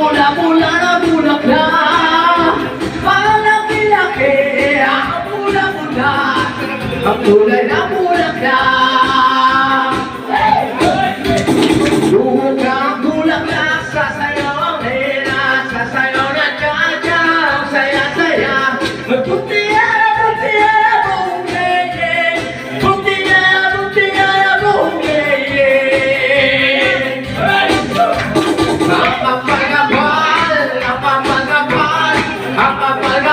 Pula-pula na bulak na. Parang laki-laki. Ah, Ang pula-pula Ang kulay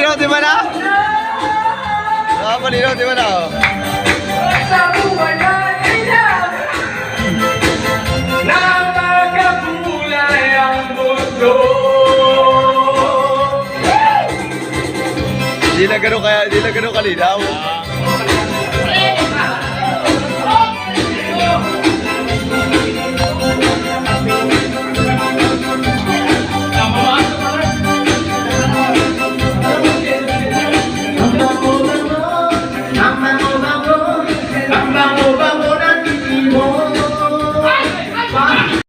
malinaw, di ba na? Ah, malinaw, di ba na? Oh? Hindi na gano'n kaya, hindi na gano'n kalinaw.